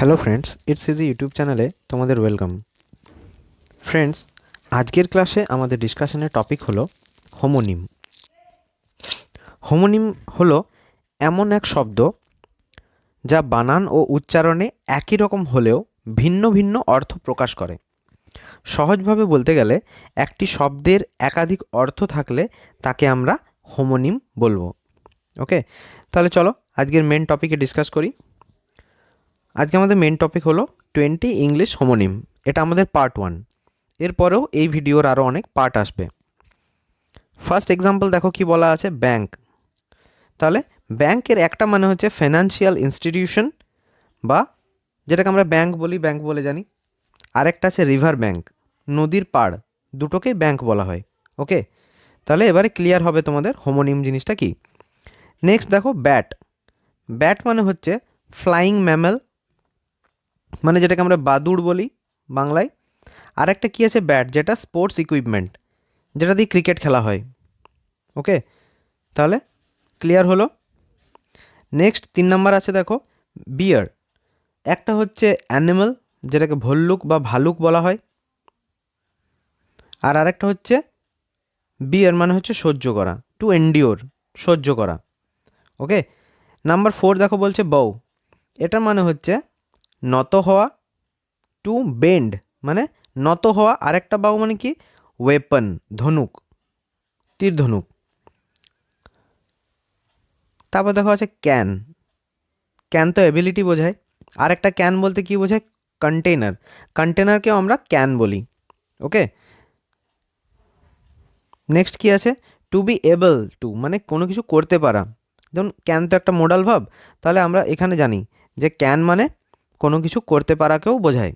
Hello friends it's easy YouTube চ্যানেলে তোমাদের welcome friends আজকের ক্লাসে আমাদের ডিসকাশনের টপিক হলো হোমোনিম হোমোনিম হলো এমন এক শব্দ যা বানান ও উচ্চারণে একই রকম হলেও ভিন্ন ভিন্ন অর্থ প্রকাশ করে। সহজভাবে বলতে গেলে, একটি শব্দের একাধিক অর্থ থাকলে তাকে আমরা হোমোনিম বলব। ওকে তাহলে চলো, আজকের মেন টপিকে ডিসকাস করি। আজকে আমাদের মেন টপিক হলো টোয়েন্টি ইংলিশ হোমোনিম এটা আমাদের পার্ট ওয়ান এরপরেও এই ভিডিওর আরও অনেক পার্ট আসবে। ফার্স্ট এক্সাম্পল দেখো কি বলা আছে? ব্যাংক তাহলে ব্যাংকের একটা মানে হচ্ছে ফিনান্সিয়াল ইনস্টিটিউশন বা যেটাকে আমরা ব্যাংক বলি ব্যাংক বলে জানি। আরেকটা আছে রিভার ব্যাংক নদীর পাড়। দুটোকেই ব্যাংক বলা হয়। ওকে? তাহলে এবারে ক্লিয়ার হবে তোমাদের হোমোনিম জিনিসটা কি? নেক্সট দেখো ব্যাট ব্যাট মানে হচ্ছে ফ্লাইং ম্যামেল মানে যেটাকে আমরা বাদুড় বলি বাংলায়। আর একটা কী আছে? ব্যাট, যেটা স্পোর্টস ইকুইপমেন্ট যেটা দিয়ে ক্রিকেট খেলা হয়। ওকে তাহলে ক্লিয়ার হলো? নেক্সট তিন নাম্বার আছে দেখো বিয়ার একটা হচ্ছে অ্যানিমাল যেটাকে ভল্লুক বা ভালুক বলা হয়। আর আরেকটা হচ্ছে বিয়ার মানে হচ্ছে সহ্য করা টু এন্ডিওর সহ্য করা। ওকে নাম্বার ফোর দেখো বলছে বউ, এটা মানে হচ্ছে নত হওয়া টু বেন্ড মানে নত হওয়া, আরেকটা বাউ মানে কি? ওয়েপন ধনুক, তীর ধনুক। তারপর দেখো আছে ক্যান ক্যান তো এবিলিটি বোঝায়। আরেকটা ক্যান বলতে কি বোঝায়? কন্টেনার কন্টেনারকেও আমরা ক্যান বলি। ওকে নেক্সট কি আছে? টু বি এবল টু মানে কোনো কিছু করতে পারা। যেমন ক্যান তো একটা মোডাল ভাব। তাহলে আমরা এখানে জানি যে ক্যান মানে কোনো কিছু করতে পারাকেও বোঝায়।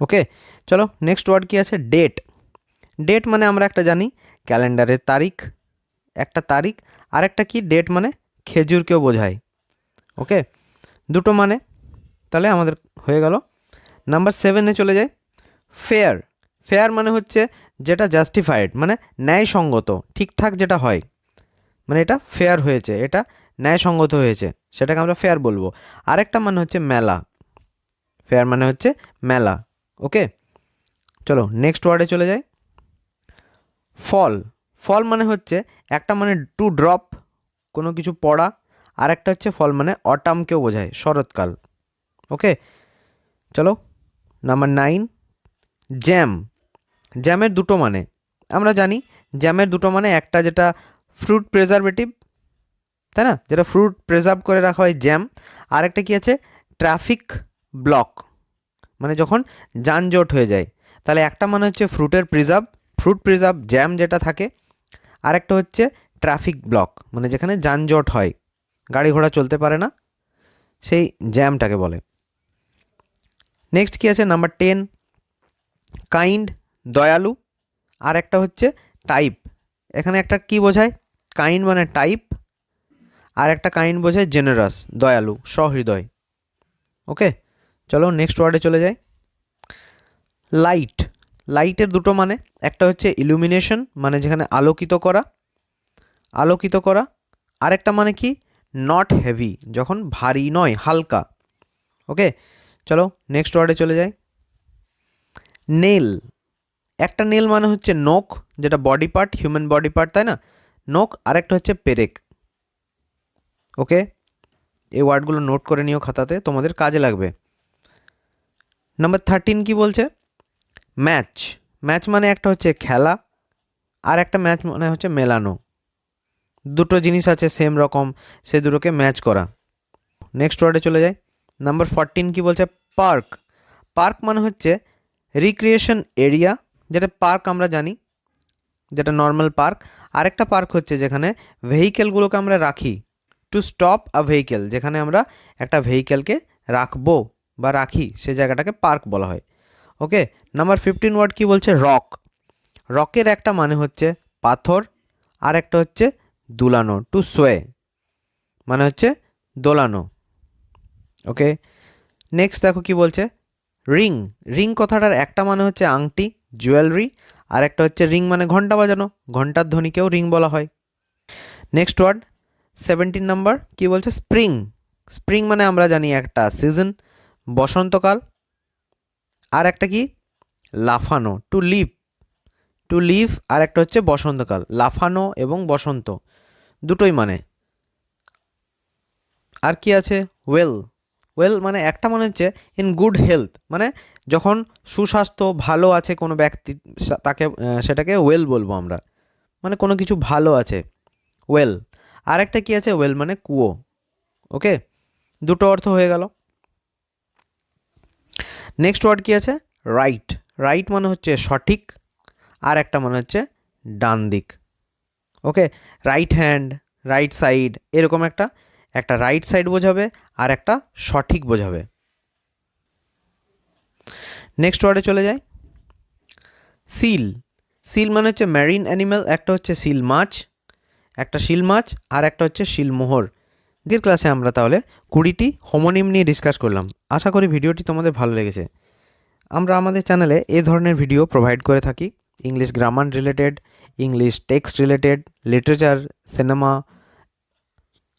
ওকে, চলো নেক্সট ওয়ার্ড কি আছে? ডেট ডেট মানে আমরা একটা জানি, ক্যালেন্ডারের তারিখ, একটা তারিখ আর একটা কি? ডেট মানে খেজুরকেও বোঝায়। ওকে, দুটো মানে তাহলে আমাদের হয়ে গেল। নাম্বার সেভেনে চলে যায় ফেয়ার ফেয়ার মানে হচ্ছে যেটা জাস্টিফাইড মানে ন্যায়সঙ্গত, ঠিকঠাক যেটা হয়। মানে এটা ফেয়ার হয়েছে, এটা ন্যায়সঙ্গত হয়েছে। সেটাকে আমরা ফেয়ার বলব। আরেকটা মানে হচ্ছে মেলা। ফেয়ার মানে হচ্ছে মেলা ওকে চলো নেক্সট ওয়ার্ডে চলে যাই। ফল ফল মানে হচ্ছে একটা মানে টু ড্রপ কোনো কিছু পড়া। আর একটা হচ্ছে ফল মানে অটামকেও বোঝায়, শরৎকাল ওকে চলো নাম্বার নাইন জ্যাম জ্যামের দুটো মানে। আমরা জানি জ্যামের দুটো মানে একটা যেটা ফ্রুট প্রেজারভেটিভ তাই না? যেটা ফ্রুট প্রেজার্ভ করে রাখা হয় জ্যাম আর একটা কী আছে? ট্রাফিক ব্লক মানে যখন যানজট হয়ে যায়। তাহলে একটা মানে হচ্ছে ফ্রুটের প্রিজার্ভ ফ্রুট প্রিজার্ভ জ্যাম যেটা থাকে। আরেকটা হচ্ছে ট্রাফিক ব্লক মানে যেখানে যানজট হয়। গাড়ি ঘোড়া চলতে পারে না। সেই জ্যামটাকে বলে। নেক্সট কী আছে? নাম্বার টেন কাইন্ড দয়ালু। আর একটা হচ্ছে টাইপ এখানে একটা কি বোঝায়? কাইন্ড মানে টাইপ আর একটা কাইন্ড বোঝায় জেনারাস দয়ালু, সহৃদয়। ওকে চলো নেক্সট ওয়ার্ডে চলে যাই। লাইট লাইটের দুটো মানে একটা হচ্ছে ইলুমিনেশন মানে যেখানে আলোকিত করা আলোকিত করা। আরেকটা মানে কি? নট হেভি যখন ভারী নয়, হালকা। ওকে চলো নেক্সট ওয়ার্ডে চলে যাই। নেল একটা নেল মানে হচ্ছে নোক যেটা body part human body part তাই না? নোক আরেকটা হচ্ছে পেরেক। ওকে? এই ওয়ার্ডগুলো নোট করে নিও খাতাতে, তোমাদের কাজে লাগবে। নাম্বার থার্টিন কি বলছে? ম্যাচ। ম্যাচ মানে একটা হচ্ছে খেলা, আর একটা ম্যাচ মানে হচ্ছে মেলানো। দুটো জিনিস আছে সেম রকম, সে দুটোকে ম্যাচ করা। নেক্সট ওয়ার্ডে চলে যায় নাম্বার ফরটিন কি বলছে? পার্ক। পার্ক মানে হচ্ছে রিক্রিয়েশন এরিয়া যেটা পার্ক আমরা জানি, যেটা নর্মাল পার্ক। আরেকটা পার্ক হচ্ছে যেখানে ভেহিকেলগুলোকে আমরা রাখি। টু স্টপ আ ভেহিকেল যেখানে আমরা একটা ভেহিকেলকে রাখব বা রাখি, সে জায়গাটাকে পার্ক বলা হয়। ওকে নাম্বার ফিফটিন ওয়ার্ড কি বলছে? রক রকের একটা মানে হচ্ছে পাথর, আর একটা হচ্ছে দুলানো টু সোয়ে মানে হচ্ছে দোলানো। ওকে নেক্সট দেখো কি বলছে? রিং রিং কথাটার একটা মানে হচ্ছে আংটি জুয়েলারি আর একটা হচ্ছে রিং মানে ঘণ্টা বাজানো, ঘণ্টার ধ্বনিকেও রিং বলা হয়। নেক্সট ওয়ার্ড সেভেন্টিন নাম্বার কি বলছে? স্প্রিং স্প্রিং মানে আমরা জানি একটা সিজন বসন্তকাল, আর একটা কি? লাফানো টু লিভ টু লিভ আর একটা হচ্ছে বসন্তকাল, লাফানো এবং বসন্ত, দুটোই মানে। আর কি আছে? ওয়েল ওয়েল মানে একটা মনে হচ্ছে ইন গুড হেলথ মানে যখন সুস্বাস্থ্য, ভালো আছে কোনো ব্যক্তি তাকে সেটাকে ওয়েল বলব আমরা মানে কোনো কিছু ভালো আছে ওয়েল আর একটা কি আছে? ওয়েল মানে কুয়ো। ওকে? দুটো অর্থ হয়ে গেল। নেক্সট ওয়ার্ড কি আছে? রাইট। রাইট মানে হচ্ছে সঠিক, আর একটা মানে হচ্ছে ডান দিক। Okay? Right hand, right side, এরকম একটা। একটা রাইট সাইড বোঝাবে, আর একটা সঠিক বোঝাবে। নেক্সট ওয়ার্ডে চলে যাই। সিল। সিল মানে হচ্ছে ম্যারিন অ্যানিম্যাল একটা হচ্ছে সিল মাছ। একটা শিল মাছ আর একটা হচ্ছে শিলমোহর আজকের ক্লাসে আমরা তাহলে কুড়িটি হোমোনিম নিয়ে ডিসকাস করলাম। আশা করি ভিডিওটি তোমাদের ভালো লেগেছে। আমরা আমাদের চ্যানেলে এ ধরনের ভিডিও প্রোভাইড করে থাকি। English grammar related English text related literature cinema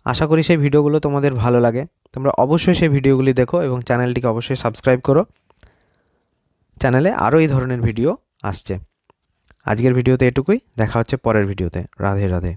আশা করি সেই ভিডিওগুলো তোমাদের ভালো লাগে। তোমরা অবশ্যই সেই ভিডিওগুলি দেখো এবং চ্যানেলটিকে অবশ্যই সাবস্ক্রাইব করো। চ্যানেলে আরও এই ধরনের ভিডিও আসছে। আজকের ভিডিওতে এটুকুই। দেখা হচ্ছে পরের ভিডিওতে রাধে রাধে।